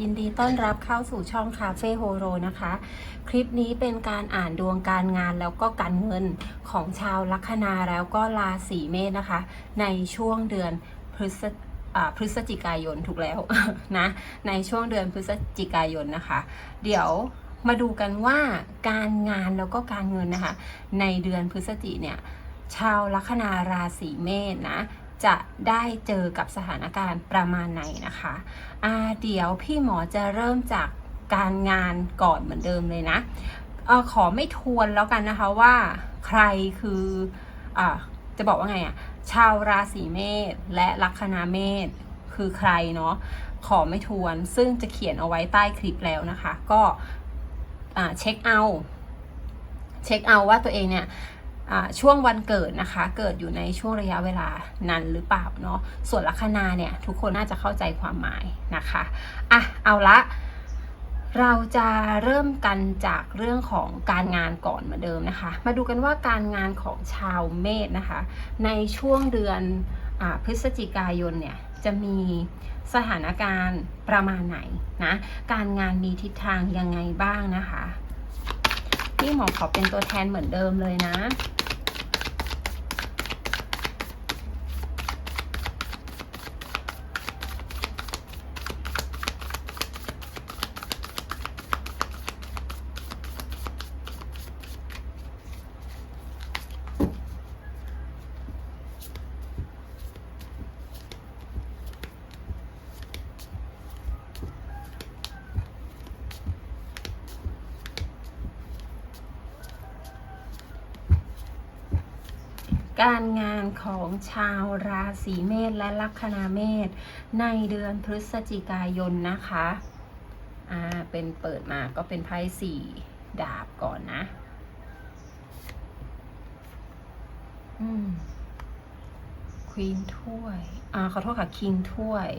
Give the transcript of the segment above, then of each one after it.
ยินดีต้อนรับเข้าสู่ช่องคาเฟ่โฮโรนะคะ คลิปนี้เป็นการอ่านดวงการงานแล้วก็การเงินของชาวลัคนาแล้วก็ราศีเมษนะคะ ในช่วงเดือนพฤศพฤศจิกายนถูกแล้วนะในช่วงเดือนพฤศจิกายนนะคะ เดี๋ยวมาดูกันว่าการงานแล้วก็การเงินนะคะ ในเดือนพฤศจิเนี่ยชาวลัคนาราศีเมษนะ จะได้เจอกับสถานการณ์ประมาณไหนนะคะอ่าเดี๋ยวพี่หมอจะเริ่มจากการงานก่อนเหมือนเดิมเลยนะอขอไม่ทวนแล้วกันนะคะว่าใครคืออ่าจะบอกว่าไงอะ่ะชาวราศีเมษและลัคนาเมษคือใครเนาะขอไม่ทวนซึ่งจะเขียนเอาไว้ใต้คลิปแล้วนะคะ ก็เช็คเอาเช็คเอาว่าตัวเองเนี่ย ช่วงวันเกิดนะคะ เกิดอยู่ในช่วงระยะเวลานั้นหรือเปล่าเนาะส่วนลัคนาเนี่ยทุกคนน่าจะเข้าใจความหมายนะคะอะเอาละเราจะเริ่มกันจากเรื่องของการงานก่อนเหมือนเดิมนะคะ มาดูกันว่าการงานของชาวเมษนะคะ ในช่วงเดือนอพฤศจิกายนเนี่ยจะมีสถานการณ์ประมาณไหนนะ การงานมีทิศทางยังไงบ้างนะคะ ที่หมอขอเป็นตัวแทนเหมือนเดิมเลยนะ ชาวราศีเมษและลัคนาเมษในเดือนพฤศจิกายนนะคะอ่าเป็นเปิดมาก็เป็นไพ่สี่ดาบก่อนนะ อืมควีนถ้วยอ่าขอโทษค่ะคิงถ้วย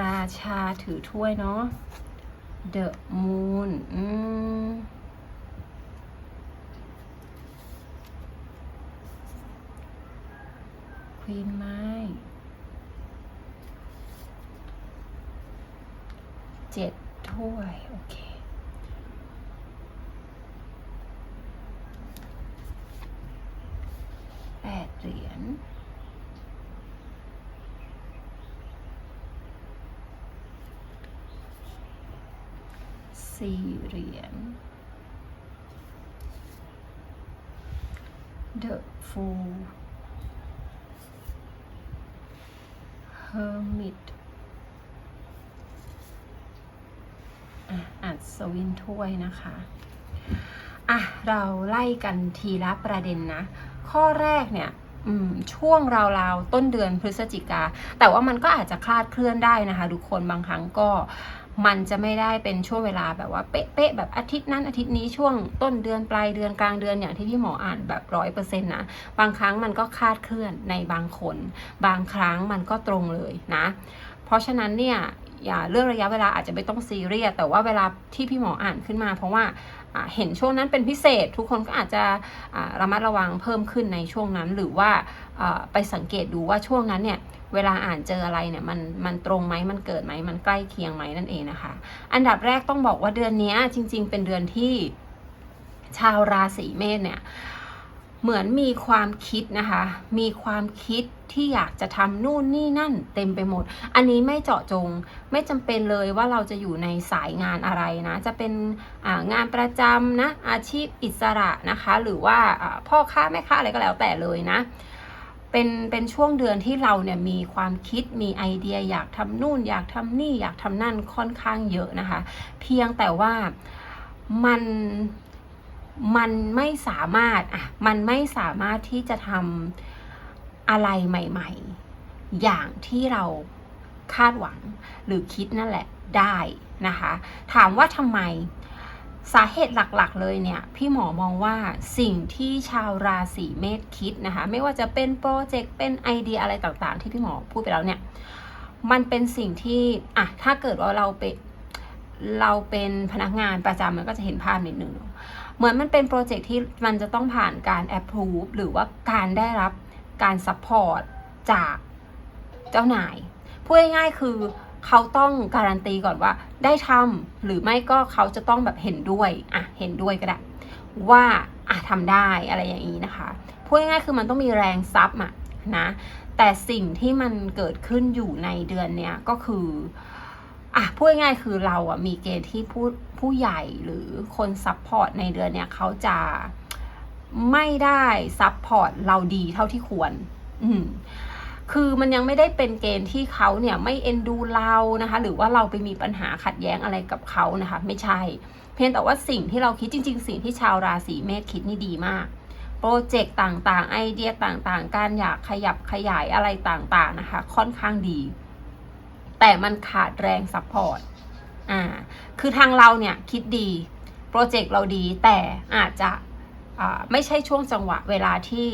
ราชาถือถ้วยเนาะเดอะมู ตีนไม้ เจ็ดถ้วย โอเค แปดเหรียญสี่เหรียญ The Fool Hermit อะอ่านสวินถ้วยนะคะ อะ เราไล่กันทีละประเด็นนะ ข้อแรกเนี่ยช่วงราวๆ ต้นเดือนพฤศจิกา แต่ว่ามันก็อาจจะคลาดเคลื่อนได้นะคะ ทุกคนบางครั้งก็ มันจะไม่ได้เป็นช่วงเวลาแบบว่าเป๊ะๆแบบอาทิตย์นั้นอาทิตย์นี้ช่วงต้นเดือนปลายเดือนกลางเดือนอย่างที่พี่หมออ่านแบบร้อยเปอร์เซ็นต์นะบางครั้งมันก็คาดเคลื่อนในบางคน บางครั้งมันก็ตรงเลยนะ เพราะฉะนั้นเนี่ยอย่าเรื่องระยะเวลาอาจจะไม่ต้องซีเรียสแต่ว่าเวลาที่พี่หมออ่านขึ้นมา เพราะว่าเห็นช่วงนั้นเป็นพิเศษ ทุกคนก็อาจจะระมัดระวังเพิ่มขึ้นในช่วงนั้น หรือว่าไปสังเกตดูว่าช่วงนั้นเนี่ย เวลาอ่านเจออะไรเนี่ยมันมันตรงไหมมันเกิดไหมมันใกล้เคียงไหมนั่นเองนะคะ อันดับแรกต้องบอกว่าเดือนนี้จริง ๆ เป็นเดือนที่ชาวราศีเมษเนี่ยเหมือนมีความคิดนะคะ มีความคิดที่อยากจะทำนู่นนี่นั่นเต็มไปหมด อันนี้ไม่เจาะจง ไม่จำเป็นเลยว่าเราจะอยู่ในสายงานอะไรนะ จะเป็นงานประจำนะ อาชีพอิสระนะคะ หรือว่าพ่อค้าแม่ค้าอะไรก็แล้วแต่เลยนะ เป็นเป็นช่วงเดือนที่เราเนี่ยมีความคิดมีไอเดียอยากทำนู่น อยากทำนี่อยากทำนั่นค่อนข้างเยอะนะคะ เพียงแต่ว่ามันมันไม่สามารถอะมันไม่สามารถที่จะทำอะไรใหม่ ๆ อย่างที่เราคาดหวังหรือคิดนั่นแหละได้นะคะ ถามว่าทำไม สาเหตุหลักๆ เลยเนี่ย พี่หมอมองว่าสิ่งที่ชาวราศีเมษคิดนะคะ ไม่ว่าจะเป็นโปรเจกต์เป็นไอเดียอะไรต่างๆ ที่พี่หมอพูดไปแล้วเนี่ย มันเป็นสิ่งที่อะถ้าเกิดว่าเราเป็นเราเป็นพนักงานประจำมันก็จะเห็นภาพนิดนึงเหมือนมันเป็นโปรเจกต์ที่มันจะต้องผ่านการ approve หรือว่าการได้รับการ support จากเจ้านายพูดง่ายๆคือ เขาต้องการันตีก่อนว่าได้ทำหรือไม่ก็เขาจะต้องแบบเห็นด้วยอะเห็นด้วยก็ได้ ว่าอะทำได้อะไรอย่างนี้นะคะพูดง่ายๆคือมันต้องมีแรงซับอะนะแต่สิ่งที่มันเกิดขึ้นอยู่ในเดือนเนี้ยก็คืออะพูดง่ายๆคือเราอะมีเกณฑ์ที่ผู้ผู้ใหญ่หรือคนซัพพอร์ตในเดือนเนี้ยเขาจะไม่ได้ซัพพอร์ตเราดีเท่าที่ควร อืม คือมันยังไม่ได้เป็นเกณฑ์ที่เขาเนี่ยไม่เอ็นดูเรานะคะ หรือว่าเราไปมีปัญหาขัดแย้งอะไรกับเขานะคะ ไม่ใช่ เพียงแต่ว่าสิ่งที่เราคิดจริง ๆ สิ่งที่ชาวราศีเมษคิดนี่ดีมากโปรเจกต์ต่างๆ ไอเดียต่างๆ การอยากขยับขยายอะไรต่างๆนะคะ ค่อนข้างดี แต่มันขาดแรงซัพพอร์ตอ่าคือทางเราเนี่ยคิดดีโปรเจกต์เราดีแต่อาจจะไม่ใช่ช่วงจังหวะเวลาที่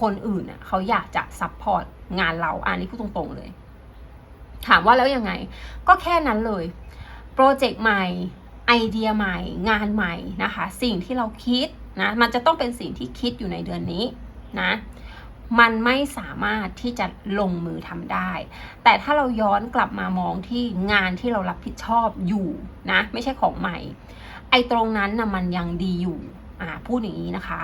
คนอื่นน่ะเขาอยากจะซัพพอร์ต งานเราอันนี้พูดตรงๆเลย ถามว่าแล้วยังไง ก็แค่นั้นเลยโปรเจกต์ใหม่ไอเดียใหม่ งานใหม่นะคะ สิ่งที่เราคิดนะมันจะต้องเป็นสิ่งที่คิดอยู่ในเดือนนี้นะมันไม่สามารถที่จะลงมือทำได้ แต่ถ้าเราย้อนกลับมามองที่งานที่เรารับผิดชอบอยู่นะ ไม่ใช่ของใหม่ ไอ้ตรงนั้นนะมันยังดีอยู่ อ่า พูดอย่างนี้นะคะ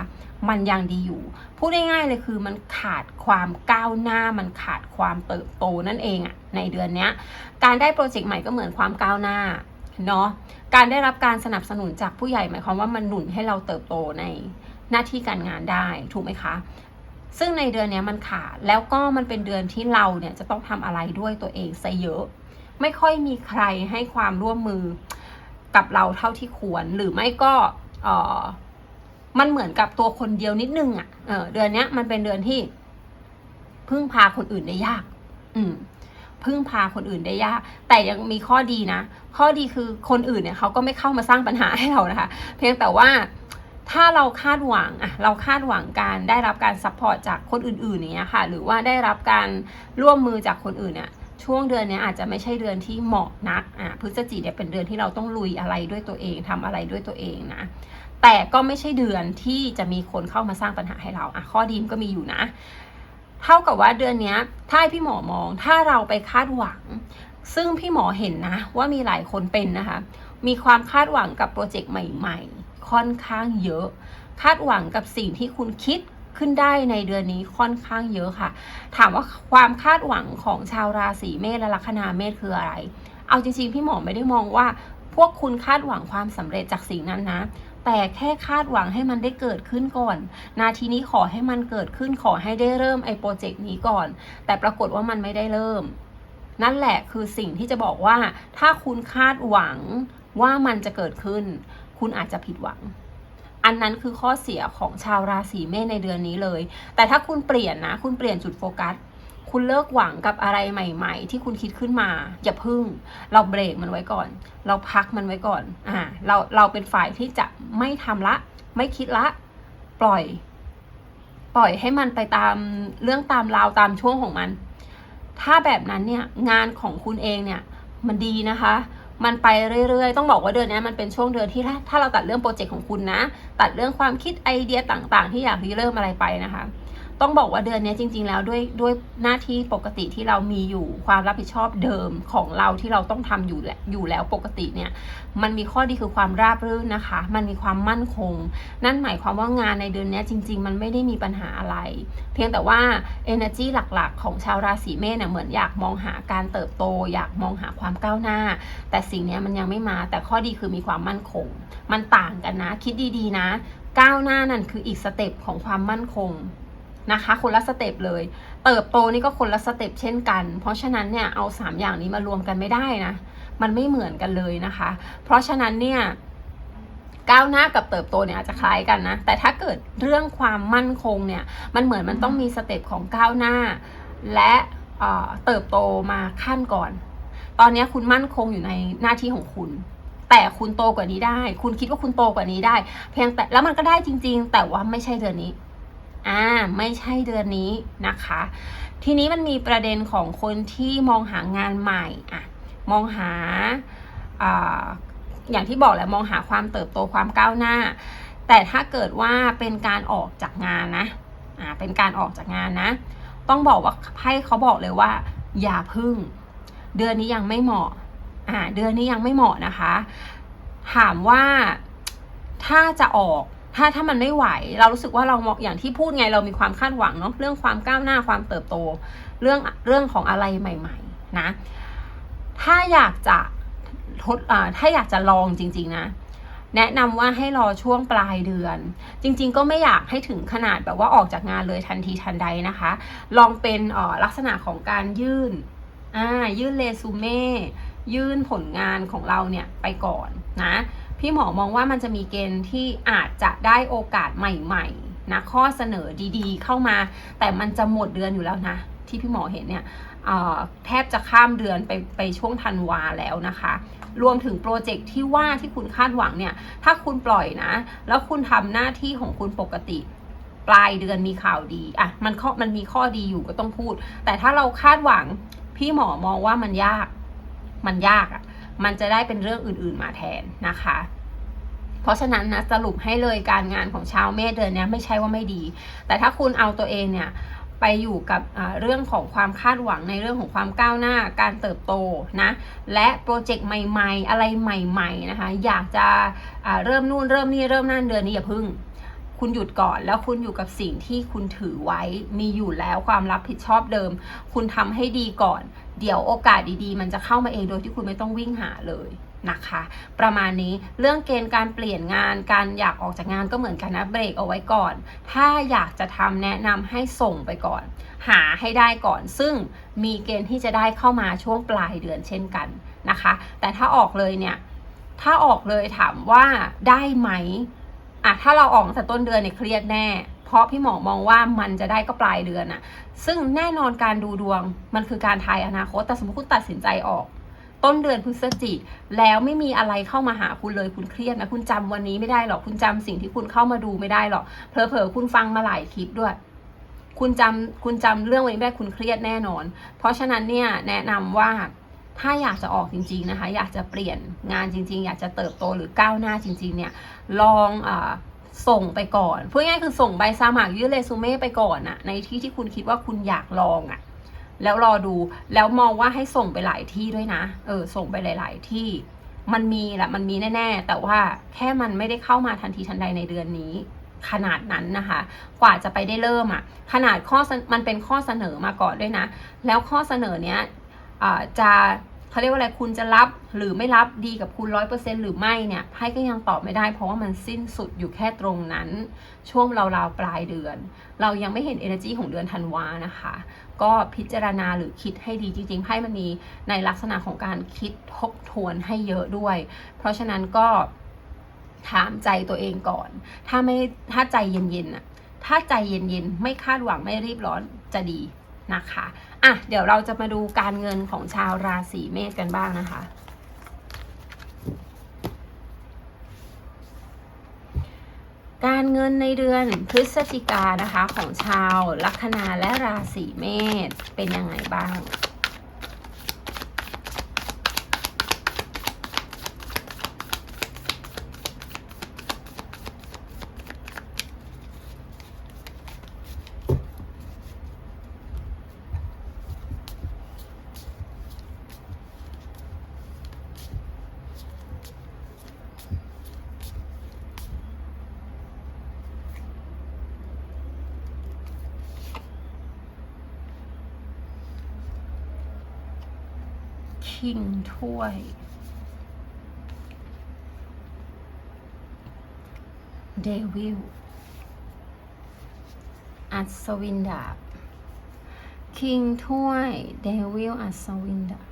มันยังดีอยู่ พูดง่ายๆเลยคือมันขาดความก้าวหน้า มันขาดความเติบโตนั่นเองอะในเดือนนี้ การได้โปรเจกต์ใหม่ก็เหมือนความก้าวหน้าเนาะ การได้รับการสนับสนุนจากผู้ใหญ่หมายความว่ามันหนุนให้เราเติบโตในหน้าที่การงานได้ถูกไหมคะ ซึ่งในเดือนนี้มันขาดแล้วก็มันเป็นเดือนที่เราเนี่ยจะต้องทำอะไรด้วยตัวเองซะเยอะ ไม่ค่อยมีใครให้ความร่วมมือกับเราเท่าที่ควรหรือไม่ก็เออ มันเหมือนกับตัวคนเดียวนิดนึงอะ่ะเออเดือนเนี้ยมันเป็นเดือนที่พึ่งพาคนอื่นได้ยาก อืมพึ่งพาคนอื่นได้ยาก แต่ยังมีข้อดีนะ ข้อดีคือคนอื่นเนี่ยเขาก็ไม่เข้ามาสร้างปัญหาให้เรานะคะ เพียงแต่ว่าถ้าเราคาดหวังอะเราคาดหวังการได้รับการซัพพอร์ตจากคนอื่นๆอย่างเงี้ยค่ะ หรือว่าได้รับการร่วมมือจากคนอื่นเนี่ยช่วงเดือนนี้อาจจะไม่ใช่เดือนที่เหมาะนักอะพฤศจิกเนี่ยเป็นเดือนที่เราต้องลุยอะไรด้วยตัวเองทำอะไรด้วยตัวเองนะ แต่ก็ไม่ใช่เดือนที่จะมีคนเข้ามาสร้างปัญหาให้เราอะข้อดีมก็มีอยู่นะ เท่ากับว่าเดือนนี้ถ้าพี่หมอมองถ้าเราไปคาดหวัง ซึ่งพี่หมอเห็นนะ ว่ามีหลายคนเป็นนะคะ มีความคาดหวังกับโปรเจกต์ใหม่ ๆ ค่อนข้างเยอะ คาดหวังกับสิ่งที่คุณคิดขึ้นได้ในเดือนนี้ค่อนข้างเยอะค่ะ ถามว่าความคาดหวังของชาวราศีเมษและลัคนาเมษคืออะไร เอาจริงๆ พี่หมอไม่ได้มองว่า พวกคุณคาดหวังความสำเร็จจากสิ่งนั้นนะ แต่แค่คาดหวังให้มันได้เกิดขึ้นก่อน นาทีนี้ขอให้มันเกิดขึ้นขอให้ได้เริ่มไอ้โปรเจกต์นี้ก่อน แต่ปรากฏว่ามันไม่ได้เริ่ม นั่นแหละคือสิ่งที่จะบอกว่า ถ้าคุณคาดหวังว่ามันจะเกิดขึ้น คุณอาจจะผิดหวัง อันนั้นคือข้อเสียของชาวราศีเมษในเดือนนี้เลย แต่ถ้าคุณเปลี่ยนนะ คุณเปลี่ยนจุดโฟกัส คุณเลิกหวังกับอะไรใหม่ ๆ ที่คุณคิดขึ้นมา อย่าพึ่ง เราเบรกมันไว้ก่อน เราพักมันไว้ก่อน อ่า เรา เราเป็นฝ่ายที่จะไม่ทำละ ไม่คิดละ ปล่อย ปล่อยให้มันไปตามเรื่องตามราวตามช่วงของมัน ถ้าแบบนั้นเนี่ย งานของคุณเองเนี่ย มันดีนะคะ มันไปเรื่อยๆ ต้องบอกว่าเดือนนี้มันเป็นช่วงเดือนที่ ถ้าถ้าเราตัดเรื่องโปรเจกต์ของคุณนะ ตัดเรื่องความคิดไอเดียต่าง ๆ ที่อยากริเริ่มอะไรไปนะคะ ต้องบอกว่าเดือนนี้จริง ๆ แล้วด้วยด้วยหน้าที่ปกติที่เรามีอยู่ความรับผิดชอบเดิมของเราที่เราต้องทำอยู่แหละอยู่แล้วปกติเนี่ยมันมีข้อดีคือความราบรื่นนะคะ มันมีความมั่นคง นั่นหมายความว่างานในเดือนนี้จริง ๆ มันไม่ได้มีปัญหาอะไร เพียงแต่ว่า energy หลักๆ ของชาวราศีเมษเนี่ยเหมือนอยากมองหาการเติบโต อยากมองหาความก้าวหน้า แต่สิ่งนี้มันยังไม่มา แต่ข้อดีคือมีความมั่นคง มันต่างกันนะ คิดดีๆนะ ก้าวหน้านั่นคืออีกสเต็ปของความมั่นคง นะคะ คนละสเต็ปเลย เติบโตนี่ก็คนละสเต็ปเช่นกัน เพราะฉะนั้นเนี่ยเอาสามอย่างนี้มารวมกันไม่ได้นะ มันไม่เหมือนกันเลยนะคะ เพราะฉะนั้นเนี่ยก้าวหน้ากับเติบโตเนี่ยอาจจะคล้ายกันนะ แต่ถ้าเกิดเรื่องความมั่นคงเนี่ย มันเหมือนมันต้องมีสเต็ปของก้าวหน้า และเติบโตมาขั้นก่อน ตอนนี้คุณมั่นคงอยู่ในหน้าที่ของคุณ แต่คุณโตกว่านี้ได้ คุณคิดว่าคุณโตกว่านี้ได้ เพียงแต่แล้วมันก็ได้จริง ๆ แต่ว่าไม่ใช่เดือนนี้ อ่าไม่ใช่เดือนนี้นะคะ ทีนี้มันมีประเด็นของคนที่มองหางานใหม่อะมองหาอ่าอย่างที่บอกแหละมองหาความเติบโตความก้าวหน้า แต่ถ้าเกิดว่าเป็นการออกจากงานนะอ่าเป็นการออกจากงานนะ ต้องบอกว่าไพ่เขาบอกเลยว่า อย่าพึ่ง เดือนนี้ยังไม่เหมาะอ่าเดือนนี้ยังไม่เหมาะนะคะ ถามว่าถ้าจะออก ถ้าถ้ามันไม่ไหว เรารู้สึกว่าเรามองอย่างที่พูดไงเรามีความคาดหวังเนาะเรื่องความก้าวหน้าความเติบโต เรื่องเรื่องของอะไรใหม่ ๆ นะ ถ้าอยากจะทดอ่าถ้าอยากจะลองจริง ๆ นะ แนะนำว่าให้รอช่วงปลายเดือน จริง ๆ ก็ไม่อยากให้ถึงขนาดแบบว่าออกจากงานเลยทันทีทันใดนะคะ ลองเป็นอ่อลักษณะของการยื่นอ่ายื่นเรซูเม่ยื่นผลงานของเราเนี่ยไปก่อนนะ พี่หมอมองว่ามันจะมีเกณฑ์ที่อาจจะได้โอกาสใหม่ๆนะข้อเสนอดีๆ เข้ามา แต่มันจะหมดเดือนอยู่แล้วนะ ที่พี่หมอเห็นเนี่ยเอ่อแทบจะข้ามเดือนไปไปช่วงธันวาแล้วนะคะ รวมถึงโปรเจกต์ที่ว่าที่คุณคาดหวังเนี่ย ถ้าคุณปล่อยนะ แล้วคุณทำหน้าที่ของคุณปกติปลายเดือนมีข่าวดีอะมันข้อมันมีข้อดีอยู่ก็ต้องพูด แต่ถ้าเราคาดหวังพี่หมอมองว่ามันยาก มันยากอะ มันจะได้เป็นเรื่องอื่นๆมาแทนนะคะ เพราะฉะนั้นนะสรุปให้เลยการงานของชาวเมษเดือนนี้ไม่ใช่ว่าไม่ดี แต่ถ้าคุณเอาตัวเองเนี่ยไปอยู่กับเรื่องของความคาดหวังในเรื่องของความก้าวหน้าการเติบโตนะและโปรเจกต์ใหม่ ๆ อะไรใหม่ ๆ นะคะ อยากจะเริ่มนู่นเริ่มนี่เริ่มนั่นเดือนนี้อย่าพึ่ง คุณหยุดก่อนแล้วคุณอยู่กับสิ่งที่คุณถือไว้มีอยู่แล้วความรับผิดชอบเดิม คุณทำให้ดีก่อน เดี๋ยวโอกาสดีๆ มันจะเข้ามาเองโดยที่คุณไม่ต้องวิ่งหาเลยนะคะ ประมาณนี้เรื่องเกณฑ์การเปลี่ยนงานการอยากออกจากงานก็เหมือนกันนะเบรกเอาไว้ก่อน ถ้าอยากจะทำแนะนำให้ส่งไปก่อน หาให้ได้ก่อน ซึ่งมีเกณฑ์ที่จะได้เข้ามาช่วงปลายเดือนเช่นกันนะคะ แต่ถ้าออกเลยเนี่ยถ้าออกเลยถามว่าได้ไหมอะถ้าเราออกตั้งแต่ต้นเดือนเนี่ยเครียดแน่ เพราะพี่หมอมองว่ามันจะได้ก็ปลายเดือนอะซึ่งแน่นอนการดูดวงมันคือการทายอนาคต แต่สมมติคุณตัดสินใจออก ต้นเดือนพฤศจิกแล้วไม่มีอะไรเข้ามาหาคุณเลยคุณเครียดนะคุณจำวันนี้ไม่ได้หรอกคุณจำสิ่งที่คุณเข้ามาดูไม่ได้หรอกเผลอๆคุณฟังมาหลายคลิปด้วยคุณจำคุณจำเรื่องวันนี้ได้คุณเครียดแน่นอน เพราะฉะนั้นเนี่ยแนะนำว่าถ้าอยากจะออกจริงๆนะคะ อยากจะเปลี่ยนงานจริง ๆ อยากจะเติบโตหรือก้าวหน้าจริง ๆ เนี่ยลองอ ส่งไปก่อนพูดง่ายคือส่งใบสมัครยื่นเรซูเม่ไปก่อนอะในที่ที่คุณคิดว่าคุณอยากลองอะแล้วรอดูแล้วมองว่าให้ส่งไปหลายที่ด้วยนะ เออ ส่งไปหลาย ๆ ที่ มันมีแหละมันมีแน่ ๆ แต่ว่าแค่มันไม่ได้เข้ามาทันทีทันใดในเดือนนี้ ขนาดนั้นนะคะ กว่าจะไปได้เริ่มอะขนาดข้อมันเป็นข้อเสนอมาก่อนด้วยนะ แล้วข้อเสนอเนี้ยจะ เขาเรียกว่าอะไรคุณจะรับหรือไม่รับดีกับคุณร้อยเปอร์เซ็นหรือไม่เนี่ยไพ่ก็ยังตอบไม่ได้ เพราะว่ามันสิ้นสุดอยู่แค่ตรงนั้น ช่วงราวๆปลายเดือน เรายังไม่เห็น energy ของเดือนธันวานะคะ ก็พิจารณาหรือคิดให้ดีจริงๆไพ่มันมีในลักษณะของการคิดทบทวนให้เยอะด้วย เพราะฉะนั้นก็ถามใจตัวเองก่อน ถ้าไม่ถ้าใจเย็นๆอะถ้าใจเย็นๆ ไม่คาดหวังไม่รีบร้อนจะดี นะคะอะเดี๋ยวเราจะมาดูการเงินของชาวราศีเมษกันบ้างนะคะ การเงินในเดือนพฤศจิกานะคะของชาวลัคนาและราศีเมษเป็นยังไงบ้าง คิงถ้วย เดวิล อัศวินดาบ คิงถ้วย เดวิล อัศวินดาบ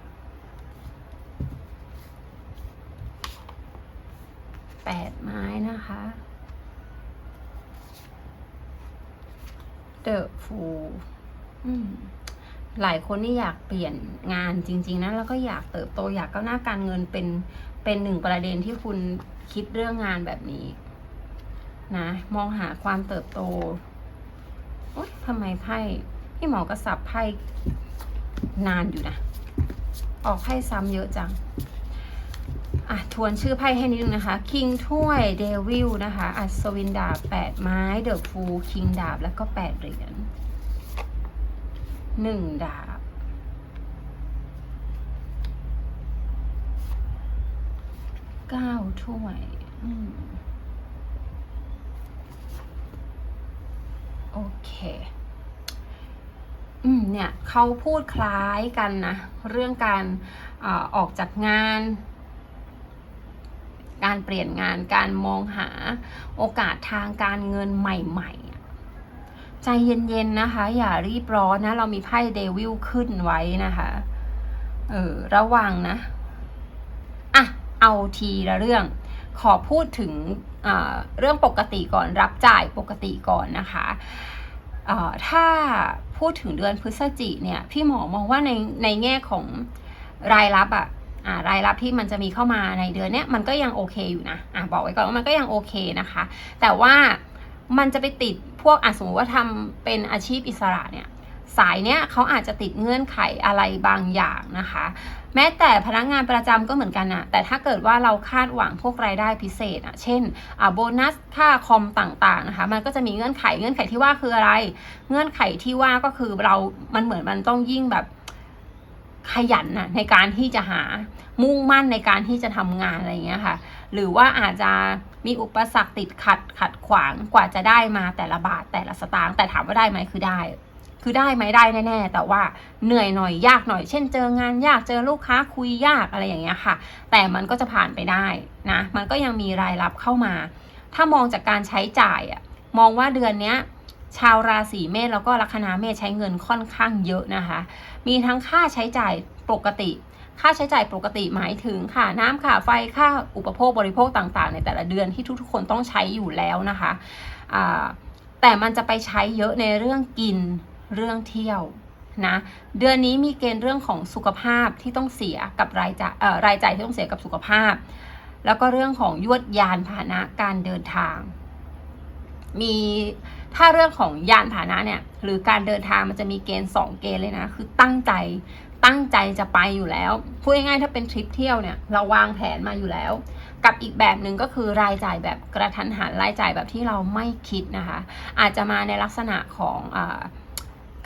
แปดไม้นะคะ เดอะฟูอืม หลายคนนี่อยากเปลี่ยนงานจริง ๆนะแล้วก็อยากเติบโตอยากก้าวหน้าการเงินเป็นเป็นหนึ่งประเด็นที่คุณคิดเรื่องงานแบบนี้นะมองหาความเติบโตโอ๊ยทำไมไพ่พี่หมอกระสับไพ่นานอยู่นะ ออกไพ่ซ้ำเยอะจังอะทวนชื่อไพ่ให้นิดนึงนะคะ คิงถ้วยเดวิลนะคะ อัศวินดาบแปดไม้ เดอะฟูคิงดาบแล้วก็แปดเหรียญ หนึ่งดาบ เก้าถ้วย โอเค อืม เนี่ย เขาพูดคล้ายกันนะ เรื่องการอออกจากงาน การเปลี่ยนงาน การมองหาโอกาสทางการเงินใหม่ ๆ ใจเย็นๆนะคะ อย่ารีบร้อนนะ เรามีไพ่เดวิลขึ้นไว้นะคะ เออ ระวังนะอะเอาทีละเรื่อง ขอพูดถึงเรื่องปกติก่อนรับจ่ายปกติก่อนนะคะถ้าพูดถึงเดือนพฤศจิเนี่ยพี่หมอมองว่าในในแง่ของรายรับอะอ่ารายรับที่มันจะมีเข้ามาในเดือนเนี้ยมันก็ยังโอเคอยู่นะอะบอกไว้ก่อนว่ามันก็ยังโอเคนะคะ แต่ว่า มันจะไปติดพวกอะสมมติว่าทำเป็นอาชีพอิสระเนี่ยสายเนี้ยเขาอาจจะติดเงื่อนไขอะไรบางอย่างนะคะ แม้แต่พนักงานประจำก็เหมือนกันอะแต่ถ้าเกิดว่าเราคาดหวังพวกรายได้พิเศษอะเช่นอ่าโบนัสค่าคอมต่างๆนะคะมันก็จะมีเงื่อนไขเงื่อนไขที่ว่าคืออะไร เงื่อนไขที่ว่าก็คือเรา มันเหมือนมันต้องยิ่งแบบ ขยันนะในการที่จะหามุ่งมั่นในการที่จะทำงานอะไรอย่างเงี้ยค่ะ หรือว่าอาจจะมีอุปสรรคติดขัดขัดขวางกว่าจะได้มาแต่ละบาทแต่ละสตางค์แต่ถามว่าได้ไหมคือได้ คือได้ไหมได้แน่ๆแต่ว่าเหนื่อยหน่อยยากหน่อย เช่น เจองานยากเจอลูกค้าคุยยากอะไรอย่างเงี้ยค่ะ แต่มันก็จะผ่านไปได้นะมันก็ยังมีรายรับเข้ามา ถ้ามองจากการใช้จ่ายอะมองว่าเดือนเนี้ย ชาวราศีเมษแล้วก็ลัคนาเมษใช้เงินค่อนข้างเยอะนะคะ มีทั้งค่าใช้จ่ายปกติ ค่าใช้จ่ายปกติหมายถึงค่ะน้ำค่าไฟค่าอุปโภคบริโภคต่างๆ ในแต่ละเดือนที่ทุกๆ คนต้องใช้อยู่แล้วนะคะแต่มันจะไปใช้เยอะในเรื่องกินเรื่องเที่ยวนะเดือนนี้มีเกณฑ์เรื่องของสุขภาพที่ต้องเสียกับรายจ่ายรายจ่ายที่ต้องเสียกับสุขภาพ แล้วก็เรื่องของยวดยานพาหนะการเดินทาง มีถ้าเรื่องของยานพาหนะเนี่ยหรือการเดินทางมันจะมีเกณฑ์ 2 เกณฑ์เลยนะ คือตั้งใจตั้งใจจะไปอยู่แล้วพูดง่ายๆถ้าเป็นทริปเที่ยวเนี่ยเราวางแผนมาอยู่แล้ว กับอีกแบบหนึ่งก็คือรายจ่ายแบบกระทันหันรายจ่ายแบบที่เราไม่คิดนะคะ อาจจะมาในลักษณะของอ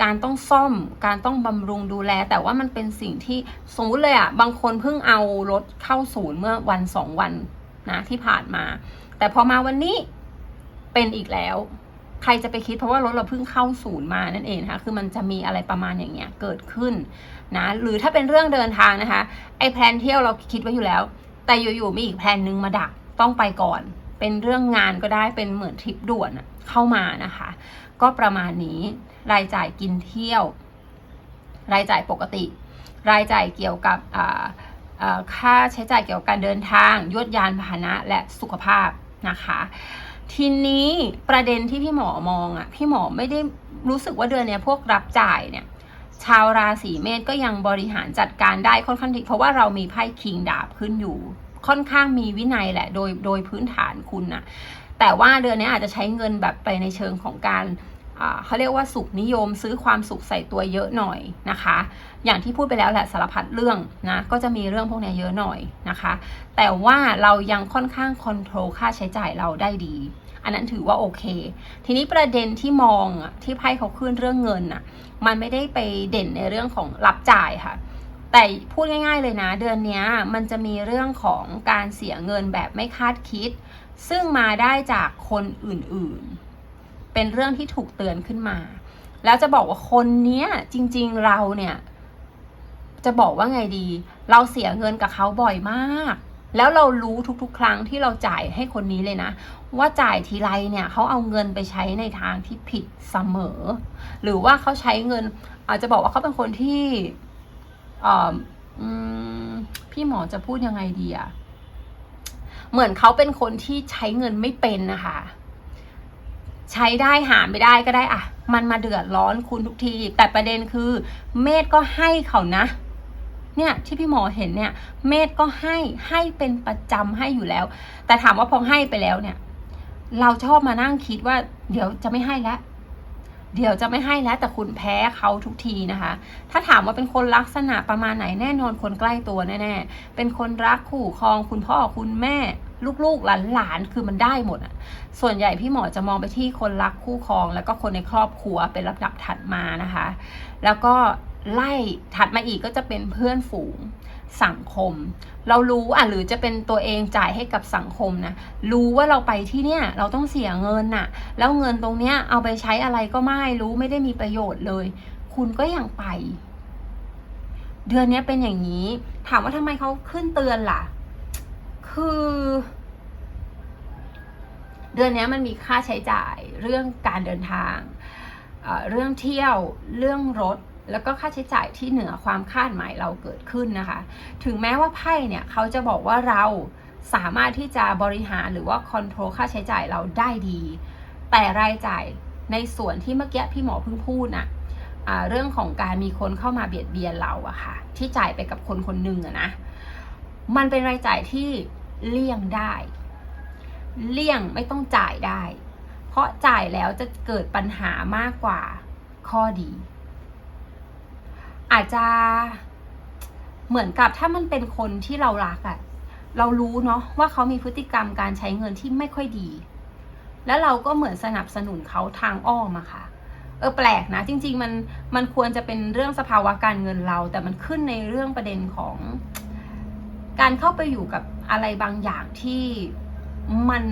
การต้องซ่อม การต้องบำรุงดูแล แต่ว่ามันเป็นสิ่งที่สมมติเลยอะ่ะบางคนเพิ่งเอารถเข้าศูนย์เมื่อวันสองวันนะที่ผ่านมา แต่พอมาวันนี้ เป็นอีกแล้ว ใครจะไปคิดเพราะว่ารถเราเพิ่งเข้าศูนย์มานั่นเองนะคะคือมันจะมีอะไรประมาณอย่างเงี้ยเกิดขึ้นนะหรือถ้าเป็นเรื่องเดินทางนะคะไอ้แพลนเที่ยวเราคิดไว้อยู่แล้ว แต่อยู่ๆมีอีกแพลนนึงมาดักต้องไปก่อน เป็นเรื่องงานก็ได้เป็นเหมือนทริปด่วนเข้ามานะคะ ก็ประมาณนี้รายจ่ายกินเที่ยว รายจ่ายปกติ รายจ่ายเกี่ยวกับค่าใช้จ่ายเกี่ยวกับการเดินทางยวดยานพาหนะและสุขภาพนะคะ ทีนี้ประเด็นที่พี่หมอมองอะ่ะ พี่หมอไม่ได้รู้สึกว่าเดือนนี้พวกรับจ่ายเนี่ย ชาวราศีเมษก็ยังบริหารจัดการได้ค่อนข้างดีเพราะว่าเรามีไพ่คิงดาบขึ้นอยู่ ค่อนข้างมีวินัยแหละ โดยโดยพื้นฐานคุณนะแต่ว่าเดือนนี้อาจจะใช้เงินแบบไปในเชิงของการเขาเรียกว่าสุขนิยมซื้อความสุขใส่ตัวเยอะหน่อยนะคะ อย่างที่พูดไปแล้วแหละสารพัดเรื่องนะก็จะมีเรื่องพวกนี้เยอะหน่อยนะคะ แต่ว่าเรายังค่อนข้างคอนโทรลค่าใช้จ่ายเราได้ดี อันนั้นถือว่าโอเค ทีนี้ประเด็นที่มองอะที่ไพ่เขาขึ้นเรื่องเงินอะมันไม่ได้ไปเด่นในเรื่องของรับจ่ายค่ะแต่พูดง่าย ๆ เลยนะ เดือนนี้มันจะมีเรื่องของการเสียเงินแบบไม่คาดคิด ซึ่งมาได้จากคนอื่นๆ เป็นเรื่องที่ถูกเตือนขึ้นมา แล้วจะบอกว่าคนเนี้ยจริงๆเราเนี่ย จะบอกว่าไงดี เราเสียเงินกับเขาบ่อยมาก แล้วเรารู้ทุกๆ ครั้งที่เราจ่ายให้คนนี้เลยนะ ว่าจ่ายทีไรเนี่ยเขาเอาเงินไปใช้ในทางที่ผิดเสมอ หรือว่าเขาใช้เงิน อาจจะบอกว่าเขาเป็นคนที่พี่หมอจะพูดยังไงดีอะเหมือนเขาเป็นคนที่ใช้เงินไม่เป็นนะคะใช้ได้หาไม่ได้ก็ได้อะ มันมาเดือดร้อนคุณทุกที แต่ประเด็นคือ เมธก็ให้เขานะ เนี่ยที่พี่หมอเห็นเนี่ย เมธก็ให้ให้เป็นประจำให้อยู่แล้ว แต่ถามว่าพอให้ไปแล้วเนี่ย เราชอบมานั่งคิดว่า เดี๋ยวจะไม่ให้แล้วเดี๋ยวจะไม่ให้แล้วแต่คุณแพ้เขาทุกทีนะคะ ถ้าถามว่าเป็นคนลักษณะประมาณไหนแน่นอนคนใกล้ตัวแน่ๆ เป็นคนรักคู่ครองคุณพ่อคุณแม่ ลูกๆหลานๆคือมันได้หมดอะ ส่วนใหญ่พี่หมอจะมองไปที่คนรักคู่ครอง แล้วก็คนในครอบครัวเป็นลำดับถัดมานะคะ แล้วก็ ไล่ถัดมาอีกก็จะเป็นเพื่อนฝูงสังคม เรารู้อะหรือจะเป็นตัวเองจ่ายให้กับสังคมนะรู้ว่าเราไปที่เนี่ยเราต้องเสียเงินน่ะ แล้วเงินตรงเนี้ยเอาไปใช้อะไรก็ไม่รู้ไม่ได้มีประโยชน์เลย คุณก็ยังไป เดือนนี้เป็นอย่างนี้ ถามว่าทำไมเขาขึ้นเตือนล่ะ คือ เดือนนี้มันมีค่าใช้จ่ายเรื่องการเดินทางเรื่องเที่ยวเรื่องรถ แล้วก็ค่าใช้จ่ายที่เหนือความคาดหมายเราเกิดขึ้นนะคะ ถึงแม้ว่าไพ่เนี่ยเขาจะบอกว่าเราสามารถที่จะบริหารหรือว่าคอนโทรลค่าใช้จ่ายเราได้ดี แต่รายจ่ายในส่วนที่เมื่อกี้พี่หมอเพิ่งพูดน่ะอ่าเรื่องของการมีคนเข้ามาเบียดเบียนเราอะค่ะ ที่จ่ายไปกับคนคนหนึ่งอะนะ มันเป็นรายจ่ายที่เลี่ยงได้ เลี่ยงไม่ต้องจ่ายได้ เพราะจ่ายแล้วจะเกิดปัญหามากกว่าข้อดี อาจจะเหมือนกับถ้ามันเป็นคนที่เรารักอะเรารู้เนาะว่าเขามีพฤติกรรมการใช้เงินที่ไม่ค่อยดี แล้วเราก็เหมือนสนับสนุนเขาทางอ้อมอะค่ะ เออแปลกนะ จริง ๆ มันมันควรจะเป็นเรื่องสภาวะการเงินเรา แต่มันขึ้นในเรื่องประเด็นของ การเข้าไปอยู่กับอะไรบางอย่างที่มัน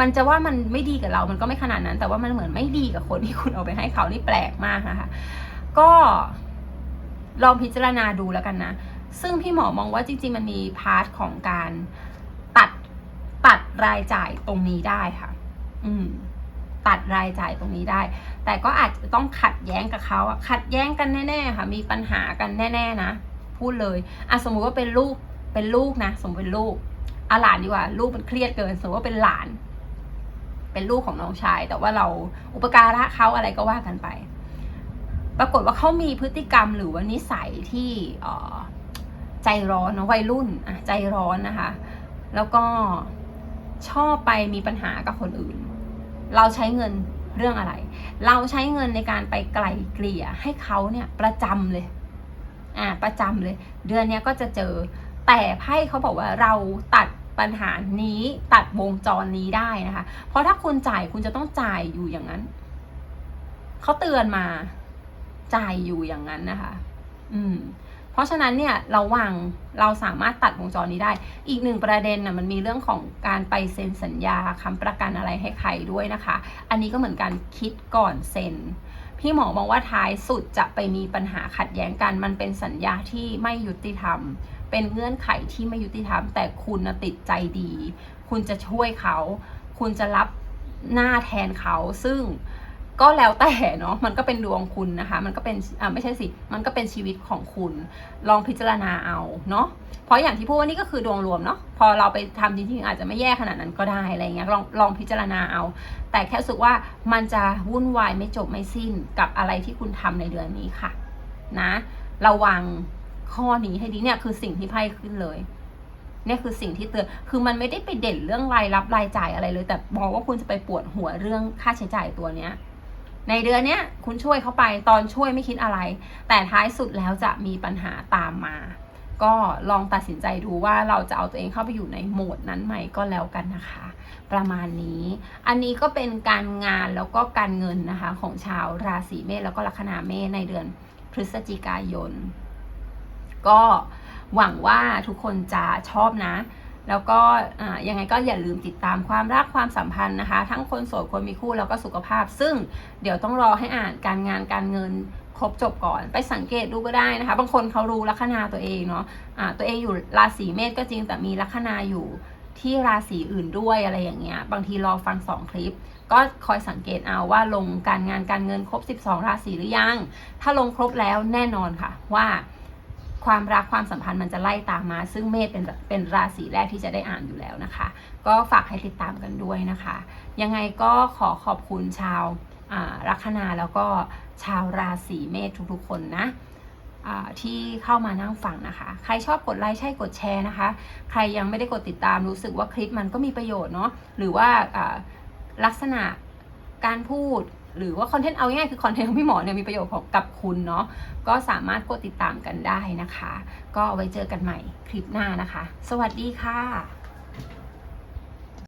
มันจะว่ามันไม่ดีกับเรา มันก็ไม่ขนาดนั้น แต่ว่ามันเหมือนไม่ดีกับคนที่คุณเอาไปให้เขานี่แปลกมากนะคะ ก็ ลองพิจารณาดูแล้วกันนะ ซึ่งพี่หมอมองว่าจริง ๆ มันมีพาร์ทของการตัดตัดรายจ่ายตรงนี้ได้ค่ะ อืม ตัดรายจ่ายตรงนี้ได้ แต่ก็อาจจะต้องขัดแย้งกับเขาอะขัดแย้งกันแน่ๆค่ะ มีปัญหากันแน่ ๆ นะ พูดเลยอะสมมุติว่าเป็นลูก เป็นลูกนะ สมมติเป็นลูกอาหลานดีกว่า ลูกมันเครียดเกิน สมมติว่าเป็นหลาน เป็นลูกของน้องชาย แต่ว่าเราอุปการะเขาอะไรก็ว่ากันไป ปรากฏว่าเขามีพฤติกรรมหรือว่านิสัยที่ใจร้อนนะวัยรุ่นอะใจร้อนนะคะ แล้วก็ชอบไปมีปัญหากับคนอื่น เราใช้เงินเรื่องอะไร เราใช้เงินในการไปไกลเกลี่ยให้เขาเนี่ยประจำเลย อ่าประจำเลย เดือนนี้ก็จะเจอ แต่ไพ่เขาบอกว่าเราตัดปัญหานี้ตัดวงจรนี้ได้นะคะ เพราะถ้าคุณจ่ายคุณจะต้องจ่ายอยู่อย่างนั้น เขาเตือนมา ใจอยู่อย่างนั้นนะคะ อืม เพราะฉะนั้นเนี่ยเระวังเราสามารถตัดวงจรนี้ได้ อีกหนึ่งประเด็นน่ะมันมีเรื่องของการไปเซ็นสัญญาค้ำประกันอะไรให้ใครด้วยนะคะ อันนี้ก็เหมือนการคิดก่อนเซ็นพี่หมอมองว่าท้ายสุดจะไปมีปัญหาขัดแย้งกัน มันเป็นสัญญาที่ไม่ยุติธรรม เป็นเงื่อนไขที่ไม่ยุติธรรม แต่คุณติดใจดี คุณจะช่วยเขา คุณจะรับหน้าแทนเขา ซึ่ง ก็แล้วแต่เนาะมันก็เป็นดวงคุณนะคะ มันก็เป็นอ่าไม่ใช่สิ มันก็เป็นชีวิตของคุณ ลองพิจารณาเอาเนาะเพราะอย่างที่พูดว่านี่ก็คือดวงรวมเนาะพอเราไปทำจริงๆอาจจะไม่แย่ขนาดนั้นก็ได้อะไรเงี้ยลองลองพิจารณาเอา แต่แค่รู้สึกว่ามันจะวุ่นวายไม่จบไม่สิ้นกับอะไรที่คุณทำในเดือนนี้ค่ะ นะ ระวังข้อนี้ให้ดีเนี่ยคือสิ่งที่ไพ่ขึ้นเลยนี่คือสิ่งที่เตือน คือมันไม่ได้ไปเด่นเรื่องรายรับรายจ่ายอะไรเลย แต่มองว่าคุณจะไปปวดหัวเรื่องค่าใช้จ่ายตัวเนี้ย ในเดือนเนี้ยคุณช่วยเขาไปตอนช่วยไม่คิดอะไร แต่ท้ายสุดแล้วจะมีปัญหาตามมา ก็ลองตัดสินใจดูว่าเราจะเอาตัวเองเข้าไปอยู่ในโหมดนั้นไหมก็แล้วกันนะคะ ประมาณนี้ อันนี้ก็เป็นการงานแล้วก็การเงินนะคะของชาวราศีเมษแล้วก็ลัคนาเมษในเดือนพฤศจิกายน ก็หวังว่าทุกคนจะชอบนะ แล้วก็ยังไงก็อย่าลืมติดตามความรักความสัมพันธ์นะคะ ทั้งคนโสดคนมีคู่แล้วก็สุขภาพ ซึ่งเดี๋ยวต้องรอให้อ่านการงานการเงินครบจบก่อนไปสังเกตดูก็ได้นะคะ บางคนเขารู้ลัคนาตัวเองเนาะะตัวเองอยู่ราศีเมษก็จริงแต่มีลัคนาอยู่ที่ราศีอื่นด้วยอะไรอย่างเงี้ย บางทีรอฟังสองคลิป ก็คอยสังเกตเอาว่าลงการงานการเงินครบ 12 ราศีหรือยัง ถ้าลงครบแล้วแน่นอนค่ะว่า ความรักความสัมพันธ์มันจะไล่ตามมา ซึ่งเมษเป็นเป็นราศีแรกที่จะได้อ่านอยู่แล้วนะคะ ก็ฝากให้ติดตามกันด้วยนะคะ ยังไงก็ขอขอบคุณชาวอ่าลัคนาแล้วก็ชาวราศีเมษทุกๆคนนะอ่าที่เข้ามานั่งฟังนะคะ ใครชอบกดไลค์ใช่กดแชร์นะคะ ใครยังไม่ได้กดติดตามรู้สึกว่าคลิปมันก็มีประโยชน์เนาะหรือว่าอ่าลักษณะการพูด หรือว่าคอนเทนต์เอาง่ายคือคอนเทนต์ของพี่หมอเนี่ยมีประโยชน์ของกับคุณเนาะก็สามารถกดติดตามกันได้นะคะ ก็ไว้เจอกันใหม่คลิปหน้านะคะ สวัสดีค่ะ